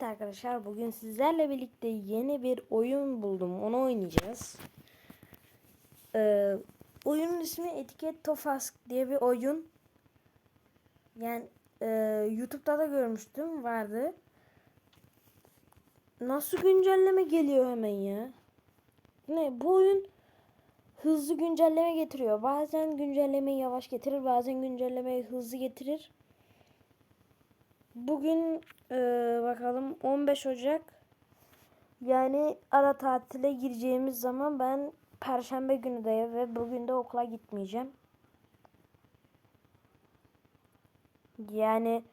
Evet arkadaşlar bugün sizlerle birlikte yeni bir oyun buldum. Onu oynayacağız. Ee, oyunun ismi Etiket Tofask diye bir oyun. Yani e, YouTube'da da görmüştüm vardı. Nasıl güncelleme geliyor hemen ya? Ne bu oyun hızlı güncelleme getiriyor. Bazen güncellemeyi yavaş getirir, bazen güncellemeyi hızlı getirir. Bugün e, bakalım 15 Ocak yani ara tatile gireceğimiz zaman ben Perşembe günü de ve bugün de okula gitmeyeceğim. Yani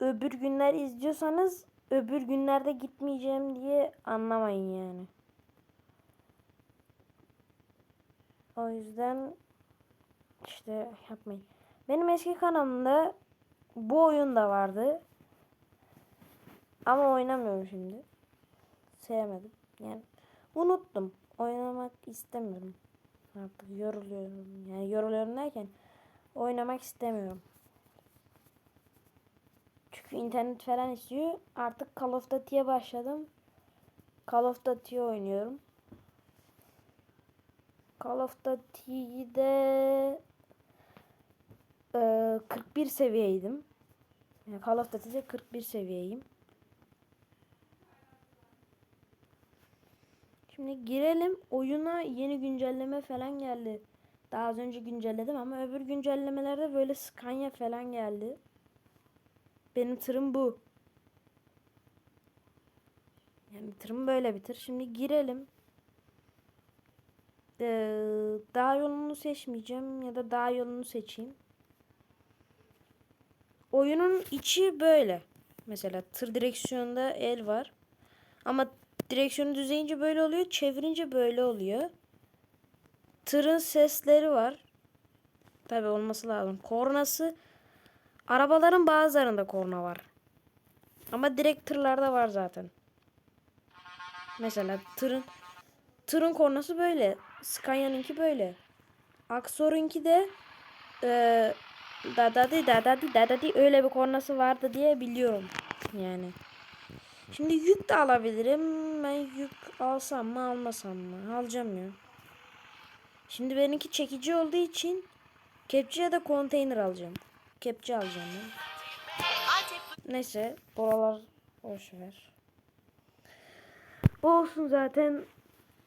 öbür günler izliyorsanız öbür günlerde gitmeyeceğim diye anlamayın yani. O yüzden işte yapmayın. Benim eski kanalımda bu oyun da vardı. Ama oynamıyorum şimdi. Sevmedim. Yani unuttum. Oynamak istemiyorum. Artık yoruluyorum. Yani yoruluyorum derken oynamak istemiyorum. Çünkü internet falan istiyor. Artık Call of Duty'ye başladım. Call of Duty oynuyorum. Call of Duty'de e, 41 seviyeydim. Yani Call of Duty'de 41 seviyeyim. Şimdi girelim. Oyuna yeni güncelleme falan geldi. Daha az önce güncelledim ama öbür güncellemelerde böyle Scania falan geldi. Benim tırım bu. Yani tırım böyle bir tır. Şimdi girelim. Ee, dağ yolunu seçmeyeceğim ya da dağ yolunu seçeyim. Oyunun içi böyle. Mesela tır direksiyonunda el var. Ama direksiyonu düzeyince böyle oluyor. Çevirince böyle oluyor. Tırın sesleri var. Tabi olması lazım. Kornası. Arabaların bazılarında korna var. Ama direkt tırlarda var zaten. Mesela tırın tırın kornası böyle. Scania'nınki böyle. Aksor'unki de e, dadadi dadadi dadadi öyle bir kornası vardı diye biliyorum. Yani. Şimdi yük de alabilirim. Ben yük alsam mı almasam mı? Alacağım ya. Şimdi benimki çekici olduğu için kepçe ya da konteyner alacağım. Kepçe alacağım ben. Neyse buralar boş ver. Olsun zaten.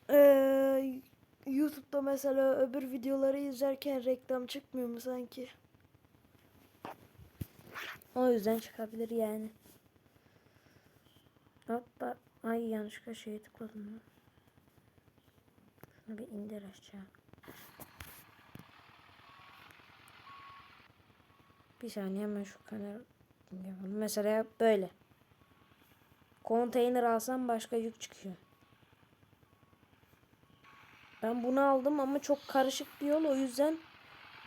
Ee, YouTube'da mesela öbür videoları izlerken reklam çıkmıyor mu sanki? O yüzden çıkabilir yani. Hoppa. Ay yanlışlıkla şeye tıkladım. Şunu bir indir aşağı. Bir saniye hemen şu yapalım. Mesela böyle. Konteyner alsam başka yük çıkıyor. Ben bunu aldım ama çok karışık bir yol o yüzden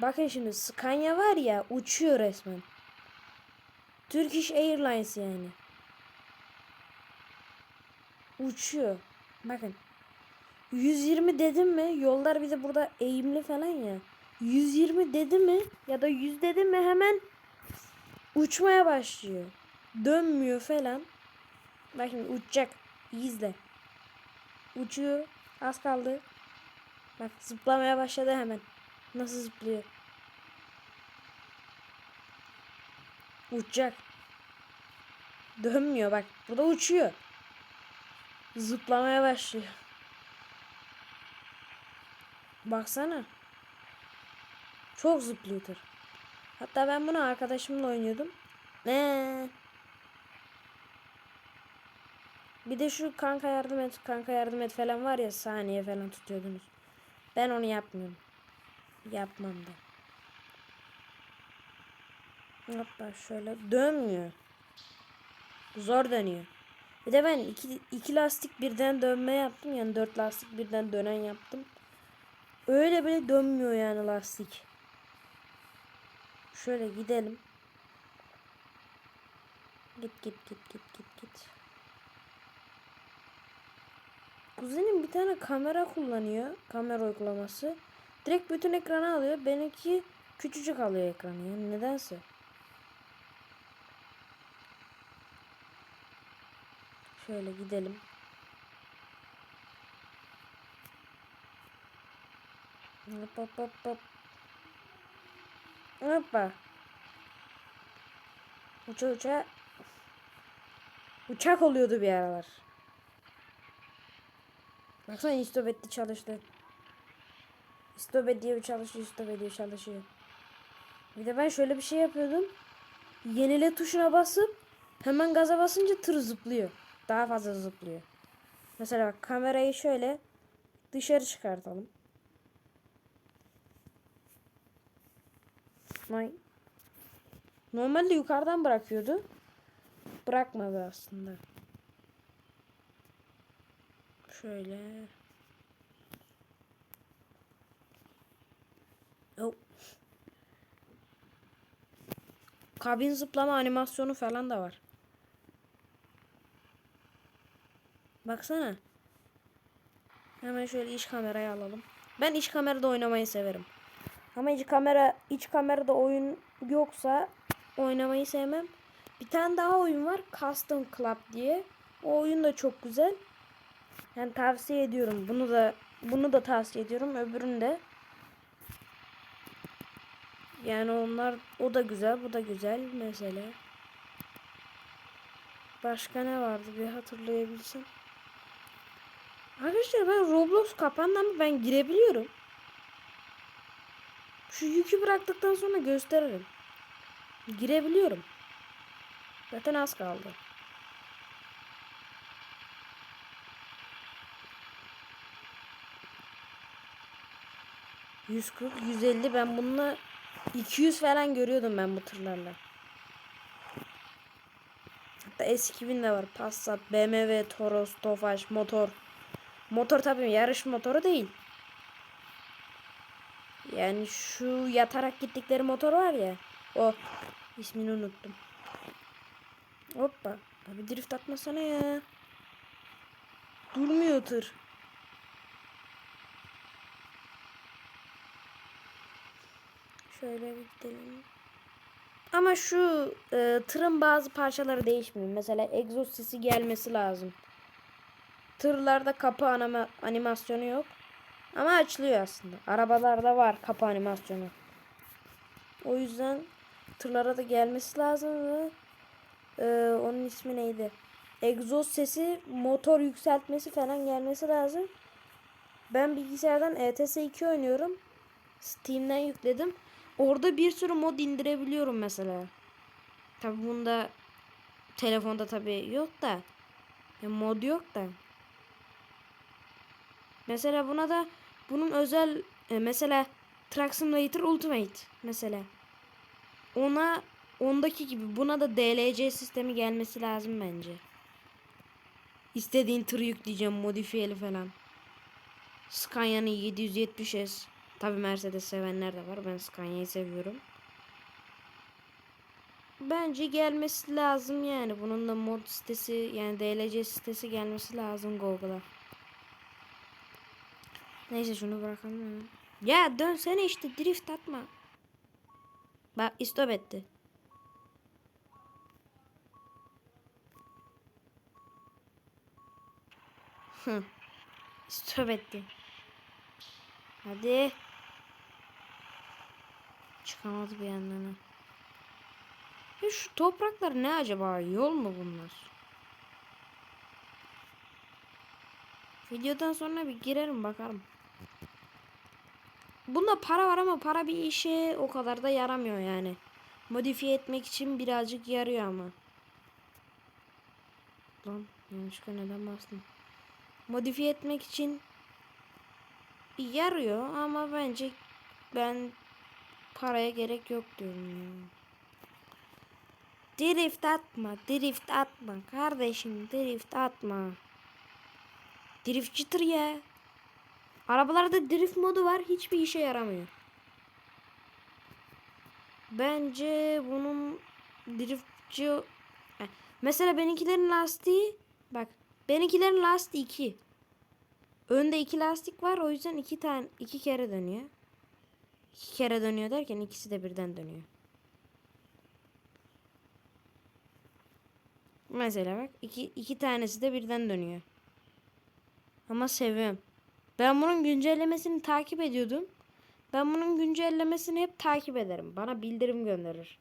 bakın şimdi Scania var ya uçuyor resmen. Turkish Airlines yani. Uçuyor. Bakın. 120 dedim mi? Yollar bir de burada eğimli falan ya. 120 dedi mi? Ya da 100 dedi mi hemen uçmaya başlıyor. Dönmüyor falan. Bak şimdi uçacak. İzle. Uçuyor. Az kaldı. Bak zıplamaya başladı hemen. Nasıl zıplıyor? Uçacak. Dönmüyor bak. Burada uçuyor. Zıplamaya başlıyor. Baksana. Çok zıplıyor tır. Hatta ben bunu arkadaşımla oynuyordum. Ne? Bir de şu kanka yardım et, kanka yardım et falan var ya saniye falan tutuyordunuz. Ben onu yapmıyorum. Yapmam da. Hoppa şöyle dönmüyor. Zor dönüyor. Bir de ben iki, iki lastik birden dönme yaptım. Yani dört lastik birden dönen yaptım. Öyle bile dönmüyor yani lastik. Şöyle gidelim. Git git git git git git. Kuzenim bir tane kamera kullanıyor. Kamera uygulaması. Direkt bütün ekranı alıyor. Benimki küçücük alıyor ekranı. Yani nedense. Şöyle gidelim. Hop hop hop hop. Hoppa. Uça uça. Uçak oluyordu bir aralar. Baksana istop etti çalıştı. İstop ediyor çalışıyor istop ediyor çalışıyor. Bir de ben şöyle bir şey yapıyordum. Yenile tuşuna basıp hemen gaza basınca tır zıplıyor. Daha fazla zıplıyor. Mesela bak kamerayı şöyle dışarı çıkartalım. Normalde yukarıdan bırakıyordu. Bırakmadı aslında. Şöyle. Hop. Kabin zıplama animasyonu falan da var. Baksana. Hemen şöyle iç kamerayı alalım. Ben iç kamerada oynamayı severim. Ama iç kamera iç kamerada oyun yoksa oynamayı sevmem. Bir tane daha oyun var. Custom Club diye. O oyun da çok güzel. Yani tavsiye ediyorum. Bunu da bunu da tavsiye ediyorum. Öbürünü de. Yani onlar o da güzel, bu da güzel mesela. Başka ne vardı bir hatırlayabilsem. Arkadaşlar ben Roblox kapandı ben girebiliyorum. Şu yükü bıraktıktan sonra gösteririm. Girebiliyorum. Zaten az kaldı. ...140, 150 ben bununla 200 falan görüyordum ben bu tırlarla. Hatta S2000 de var. Passat, BMW, Toros, Tofaş, motor. Motor tabii yarış motoru değil. Yani şu yatarak gittikleri motor var ya. O ismini unuttum. Hoppa. Abi drift atmasana ya. Durmuyor tır. Şöyle bir gidelim. Ama şu e, tırın bazı parçaları değişmiyor. Mesela egzoz sesi gelmesi lazım. Tırlarda kapı anima, animasyonu yok. Ama açılıyor aslında. Arabalarda var kapı animasyonu. O yüzden tırlara da gelmesi lazım ve e, onun ismi neydi? Egzoz sesi, motor yükseltmesi falan gelmesi lazım. Ben bilgisayardan ETS 2 oynuyorum. Steam'den yükledim. Orada bir sürü mod indirebiliyorum mesela. Tabi bunda telefonda tabi yok da mod yok da. Mesela buna da bunun özel e, mesela Truck Simulator Ultimate mesela. Ona ondaki gibi buna da DLC sistemi gelmesi lazım bence. İstediğin tır yükleyeceğim modifiyeli falan. Scania'nın 770S. Tabi Mercedes sevenler de var. Ben Scania'yı seviyorum. Bence gelmesi lazım yani. Bunun da mod sitesi yani DLC sitesi gelmesi lazım Google'a. Neyse şunu bırakalım. Ya dönsene işte drift atma. Bak istop etti. Hı. Stop etti. Hadi. Çıkamadı bir yandan. Ya şu topraklar ne acaba? Yol mu bunlar? Videodan sonra bir girerim bakarım. Bunda para var ama para bir işe o kadar da yaramıyor yani. Modifiye etmek için birazcık yarıyor ama. Lan yanlışlıkla neden bastım? Modifiye etmek için yarıyor ama bence ben paraya gerek yok diyorum ya. Drift atma, drift atma. Kardeşim drift atma. Driftçidir ya. Arabalarda drift modu var. Hiçbir işe yaramıyor. Bence bunun driftçi... Mesela benimkilerin lastiği... Bak. Benimkilerin lastiği 2. Önde iki lastik var. O yüzden iki tane iki kere dönüyor. İki kere dönüyor derken ikisi de birden dönüyor. Mesela bak iki, iki tanesi de birden dönüyor. Ama seviyorum. Ben bunun güncellemesini takip ediyordum. Ben bunun güncellemesini hep takip ederim. Bana bildirim gönderir.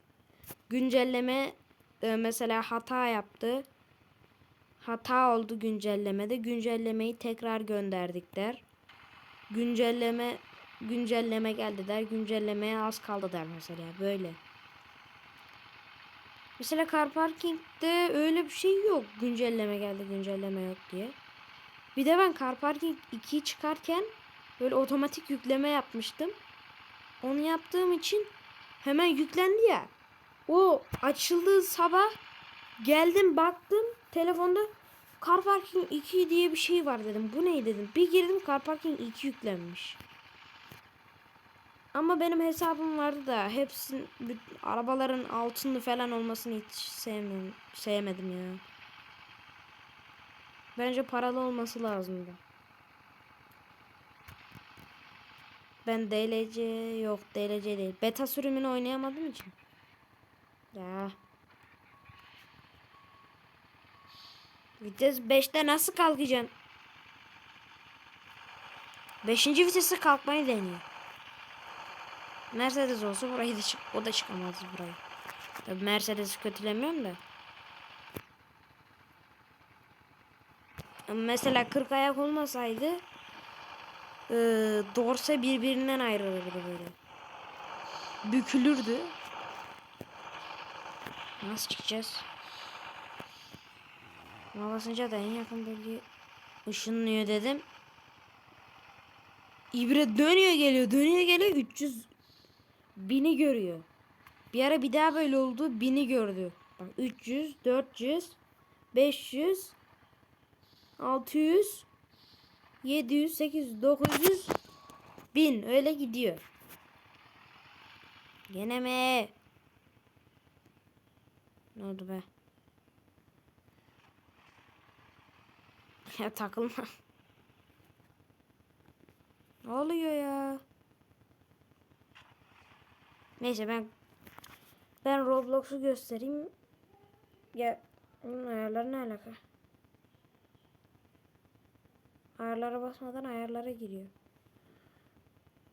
Güncelleme e, mesela hata yaptı. Hata oldu güncellemede. Güncellemeyi tekrar gönderdik der. Güncelleme güncelleme geldi der. Güncellemeye az kaldı der mesela. Böyle. Mesela car parking'de öyle bir şey yok. Güncelleme geldi, güncelleme yok diye. Bir de ben car parking 2'yi çıkarken böyle otomatik yükleme yapmıştım. Onu yaptığım için hemen yüklendi ya. O açıldığı sabah geldim baktım telefonda car parking 2 diye bir şey var dedim. Bu ne dedim. Bir girdim car parking 2 yüklenmiş. Ama benim hesabım vardı da hepsinin arabaların altınlı falan olmasını hiç sevmiyorum, sevmedim ya. Bence paralı olması lazımdı. Ben DLC yok DLC değil. Beta sürümünü oynayamadığım için. Ya. Vites 5'te nasıl kalkacaksın? 5. vitese kalkmayı deniyor. Mercedes olsa burayı da çık o da çıkamaz burayı. Tabii Mercedes'i kötülemiyorum da. Mesela 40 ayak olmasaydı e, dorse birbirinden ayrılırdı böyle. Bükülürdü. Nasıl çıkacağız? Buna basınca da en yakın bölge ışınlıyor dedim. İbre dönüyor geliyor dönüyor geliyor 300 bini görüyor. Bir ara bir daha böyle oldu bini gördü. Bak 300 400 500 600 700 800 900 1000 öyle gidiyor. Gene mi? Ne oldu be? Ya takılma. Ne oluyor ya? Neyse ben ben Roblox'u göstereyim. Ya bunun ayarları ne alaka? Ayarlara basmadan ayarlara giriyor.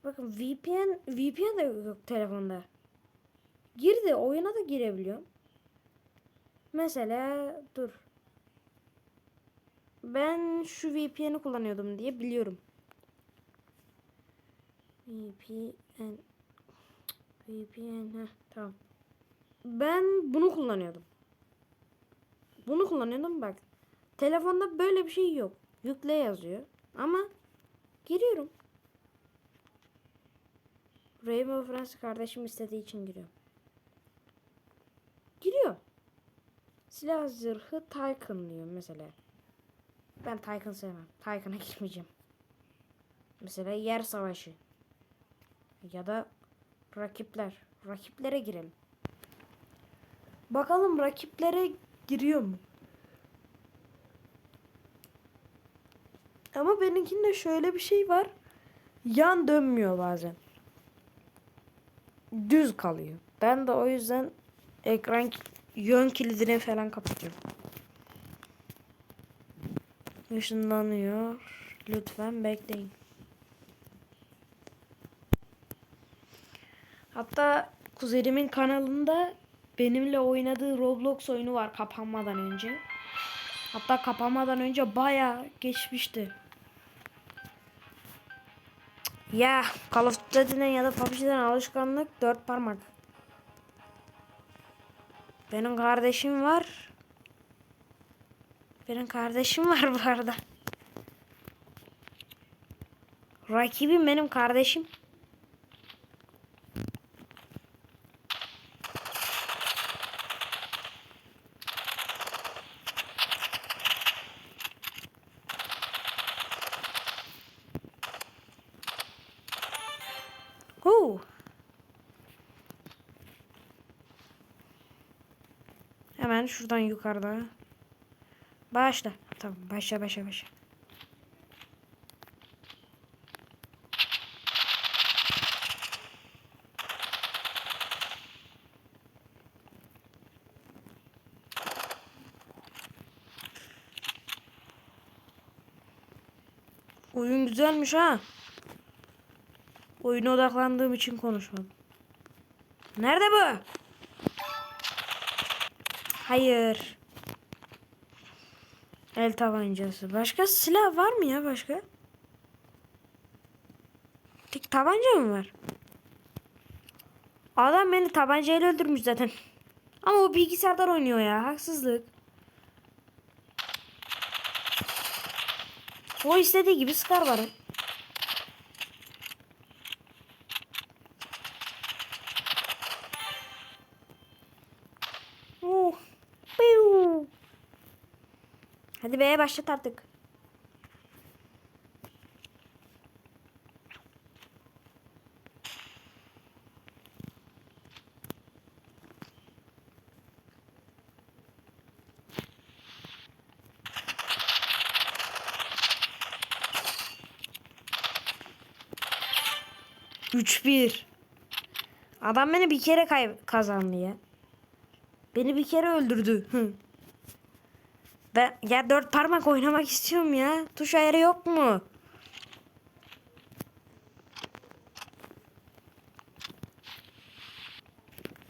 Bakın VPN VPN de yok telefonda. Girdi oyuna da girebiliyorum. Mesela dur. Ben şu VPN'i kullanıyordum diye biliyorum. VPN VPN heh, tamam. Ben bunu kullanıyordum. Bunu kullanıyordum bak. Telefonda böyle bir şey yok. Yükle yazıyor. Ama giriyorum. Rainbow Friends kardeşim istediği için giriyorum. Giriyor. Silah zırhı Tycoon diyor mesela. Ben Tycoon sevmem. Tycoon'a girmeyeceğim. Mesela yer savaşı. Ya da rakipler. Rakiplere girelim. Bakalım rakiplere giriyor mu? Ama benimkinde şöyle bir şey var. Yan dönmüyor bazen. Düz kalıyor. Ben de o yüzden ekran yön kilidini falan kapatıyorum. Işınlanıyor. Lütfen bekleyin. Hatta kuzenimin kanalında benimle oynadığı Roblox oyunu var kapanmadan önce. Hatta kapanmadan önce bayağı geçmişti. Ya Call of Duty'den ya da PUBG'den alışkanlık dört parmak. Benim kardeşim var. Benim kardeşim var bu arada. Rakibim benim kardeşim. hemen şuradan yukarıda. Başla. Tamam başla başla başla. Oyun güzelmiş ha. Oyuna odaklandığım için konuşmadım. Nerede bu? Hayır. El tabancası. Başka silah var mı ya başka? Tek tabanca mı var? Adam beni tabancayla öldürmüş zaten. Ama o bilgisayardan oynuyor ya. Haksızlık. O istediği gibi sıkar bana. Hadi be başlat artık. Üç bir. Adam beni bir kere kay kazandı ya. Beni bir kere öldürdü. Hı. Ben ya dört parmak oynamak istiyorum ya. Tuş ayarı yok mu?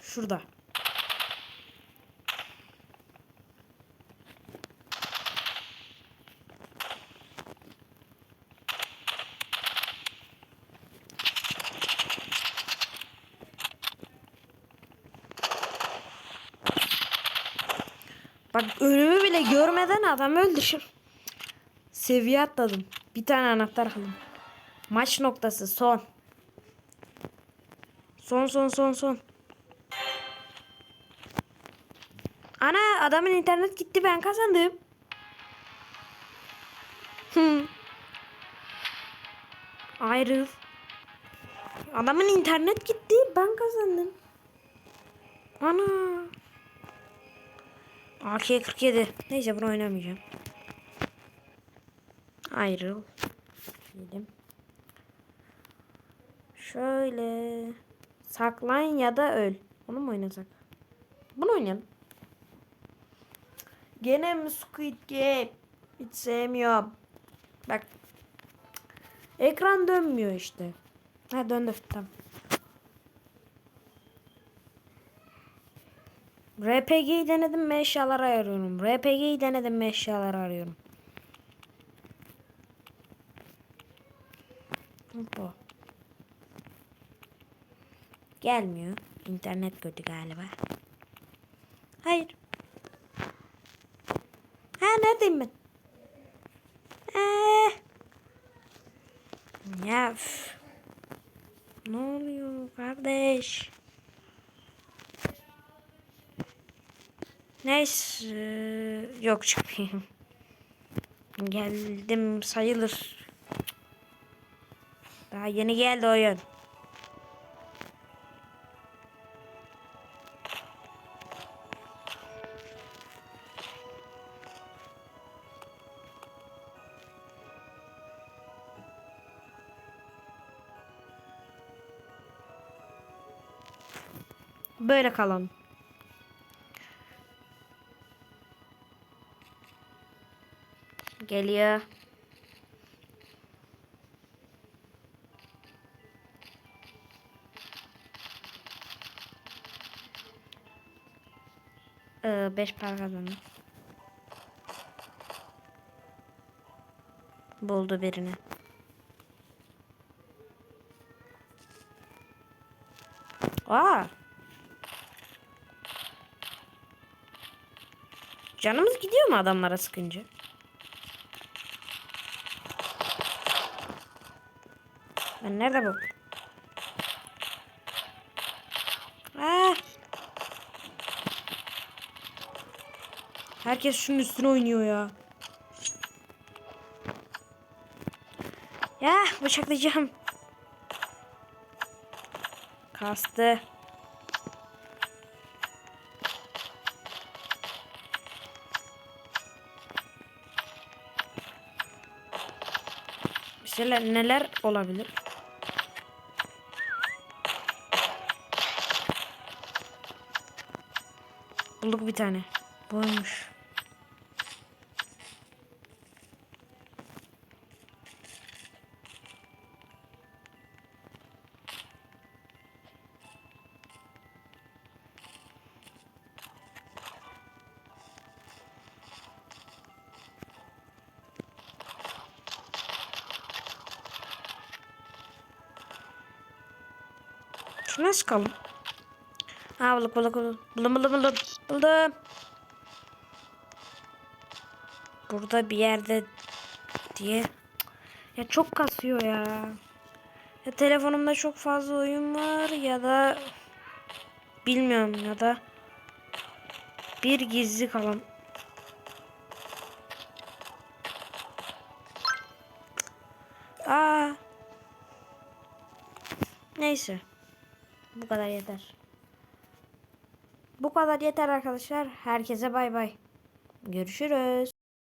Şurada. Bak bile görmeden adam öldürdüm. Seviye atladım. Bir tane anahtar aldım. Maç noktası son. Son son son son. Ana adamın internet gitti ben kazandım. Hı. Ayrıl. Adamın internet gitti ben kazandım. Ana. AK-47. Neyse bunu oynamayacağım. Ayrıl. Diyelim. Şöyle. Saklan ya da öl. Onu mu oynasak? Bunu oynayalım. Gene mi Squid Game? Hiç sevmiyorum. Bak. Ekran dönmüyor işte. Ha döndü. Tamam. RPG'yi denedim mi eşyalar arıyorum. RPG'yi denedim mi eşyalar arıyorum. Bu. Gelmiyor. İnternet kötü galiba. Hayır. Ha neredeyim ben? Ee. Ya. Ne oluyor kardeş? Neyse. Yok çıkmayayım. Geldim sayılır. Daha yeni geldi oyun. Böyle kalalım. Geliyor. Ee, beş para kazandım. Buldu birini. Aa. Canımız gidiyor mu adamlara sıkınca? Ben nerede bu? Ah. Herkes şunun üstüne oynuyor ya. Ya bıçaklayacağım. Kastı. Mesela neler olabilir? bulduk bir tane. Buymuş. Şuna çıkalım. Ha balık balık balık. Bulun bulun bulun. Buldum. Burada bir yerde diye. Ya çok kasıyor ya. Ya telefonumda çok fazla oyun var ya da bilmiyorum ya da bir gizli kalan. Aa. Neyse. Bu kadar yeter. Bu kadar yeter arkadaşlar. Herkese bay bay. Görüşürüz.